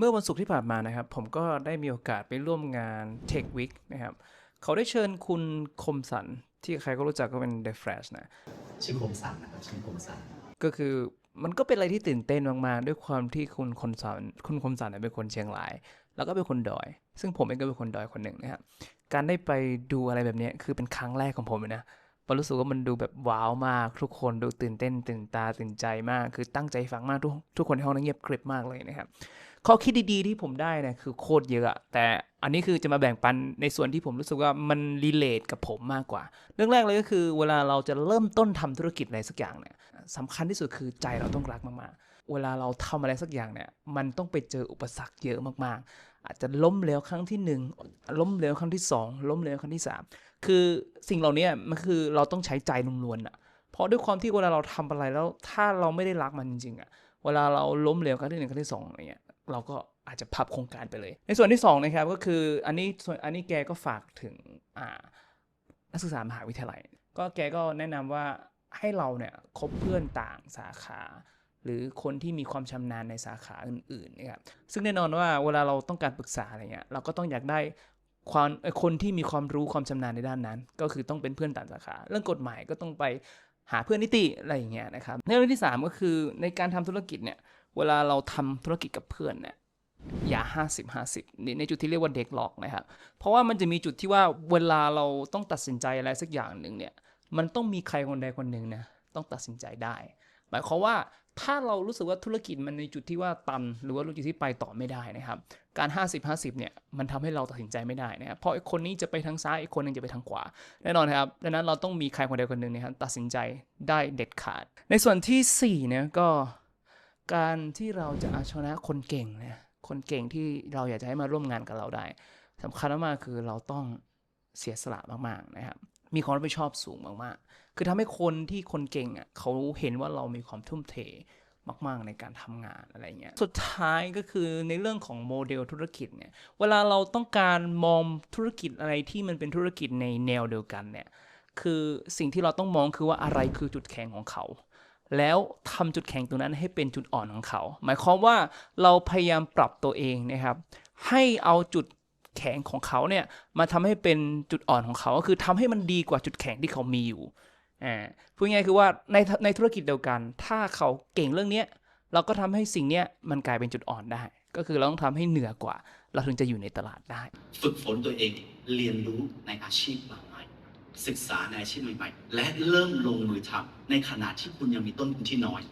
เมื่อวันศุกร์ที่ผ่านมานะครับ ผมก็ได้มีโอกาสไปร่วมงาน Tech Week นะครับ เขาได้เชิญคุณคมสัน ที่ใครก็รู้จักก็เป็น The Flash นะ ชื่อคมสันนะครับชื่อคมสัน ก็คือมันก็เป็นอะไรที่ตื่นเต้นมากๆ ด้วยความที่คุณคมสันคุณคมสันเนี่ยเป็นคนเชียงราย แล้วก็เป็นคนดอย ซึ่งผมเองก็เป็นคนดอยคนหนึ่งนะครับ การได้ไปดูอะไรแบบเนี้ยคือเป็นครั้งแรกของผมเลยนะผมรู้สึกว่ามันดูแบบว้าวมาก ทุกคนดูตื่นเต้นตื่นตาตื่นใจมาก คือตั้งใจฟังมากทุกทุกคนในห้องนั้นเงียบกริบมากเลยนะครับ ข้อคิดดีๆที่ผมได้นี่ยคือโคตรเยอะ แต่อันนี้คือจะมาแบ่งปันในส่วนที่ผมรู้สึกว่ามันรีเลทกับผมมากกว่า เรื่องแรกเลยก็คือ เวลาเราจะเริ่มต้นทำธุรกิจอะไรสักอย่างเนี่ยสำคัญที่สุดคือใจเราต้องรักมากๆ เวลาเราทำอะไรสักอย่างเนี่ยมันต้องไปเจออุปสรรคเยอะมากๆ อาจจะล้มเหลวครั้งที่หนึ่งล้มเหลวครั้งที่สองล้มเหลวครั้งที่สามคือสิ่งเหล่านี้มันคือเราต้องใช้ใจล้วนๆอะเพราะด้วยความที่เวลาเราทำอะไรแล้วถ้าเราไม่ได้รักมันจริงๆอะเวลาเราล้มเหลวครั้งที่หนึ่งครั้งที่สองอะไรเงี้ย เราก็อาจจะพับโครงการไปเลย ในส่วนที่สองนะครับก็คืออันนี้ส่วนอันนี้แกก็ฝากถึงนักศึกษามหาวิทยาลัย ก็แกก็แนะนำว่าให้เราเนี่ยคบเพื่อนต่างสาขา หรือคนที่มีความชำนาญในสาขาอื่นๆนะครับซึ่งแน่นอนว่าเวลาเราต้องการปรึกษาอะไรเงี้ยเราก็ต้องอยากได้ความคนที่มีความรู้ความชำนาญในด้านนั้น ก็คือต้องเป็นเพื่อนต่างสาขา เรื่องกฎหมายก็ต้องไปหาเพื่อนนิติอะไรอย่างเงี้ยนะครับในเรื่องที่สามก็คือในการทำธุรกิจเนี่ย เวลาเราทำธุรกิจกับเพื่อนเนี่ยอย่าห้าสิบห้าสิบในจุดที่เรียกว่าเด็กหลอกนะครับ เพราะว่ามันจะมีจุดที่ว่าเวลาเราต้องตัดสินใจอะไรสักอย่างหนึ่งเนี่ย มันต้องมีใครคนใดคนหนึ่งนะต้องตัดสินใจได้ หมายความว่าถ้าเรารู้สึกว่าธุรกิจมันในจุดที่ว่าตัน หรือว่าจุดที่ไปต่อไม่ได้นะครับ การ 50 50เนี่ยมันทำให้เราตัดสินใจไม่ได้นะครับเพราะไอ้คนนี้จะไปทางซ้ายไอีกคนหนึงจะไปทางขวาแน่นอนครับดังนั้นเราต้องมีใครคนใดคนหนึ่งนะครับตัดสินใจได้เด็ดขาด ในส่วนที่สี่เนี่ยก็ การที่เราจะเอาชนะคนเก่งเนี่ยคนเก่งที่เราอยากจะให้มาร่วมงานกับเราได้สำคัญมากคือเราต้องเสียสละมากๆนะครับมีความรับผิดชอบสูงมากๆ คือทำให้คนที่คนเก่งอะเขาเห็นว่าเรามีความทุ่มเทมากๆในการทำงานอะไรเงี้ย สุดท้ายก็คือในเรื่องของโมเดลธุรกิจเนี่ย เวลาเราต้องการมองธุรกิจอะไรที่มันเป็นธุรกิจในแนวเดียวกันเนี่ย คือสิ่งที่เราต้องมองคือว่าอะไรคือจุดแข็งของเขา แล้วทำจุดแข็งตรงนั้นให้เป็นจุดอ่อนของเขา หมายความว่าเราพยายามปรับตัวเองนะครับ ให้เอาจุดแข็งของเขาเนี่ยมาทำให้เป็นจุดอ่อนของเขา ก็คือทำให้มันดีกว่าจุดแข็งที่เขามีอยู่อ่าพูดง่ายคือว่าในในธุรกิจเดียวกัน ถ้าเขาเก่งเรื่องเนี้ยเราก็ทำให้สิ่งเนี้ยมันกลายเป็นจุดอ่อนได้ ก็คือเราต้องทำให้เหนือกว่า เราถึงจะอยู่ในตลาดได้ ฝึกฝนตัวเองเรียนรู้ในอาชีพใหม่ๆ ศึกษาในอาชีพใหม่ๆ และเริ่มลงมือทำในขณะที่คุณยังมีต้นทุนที่น้อย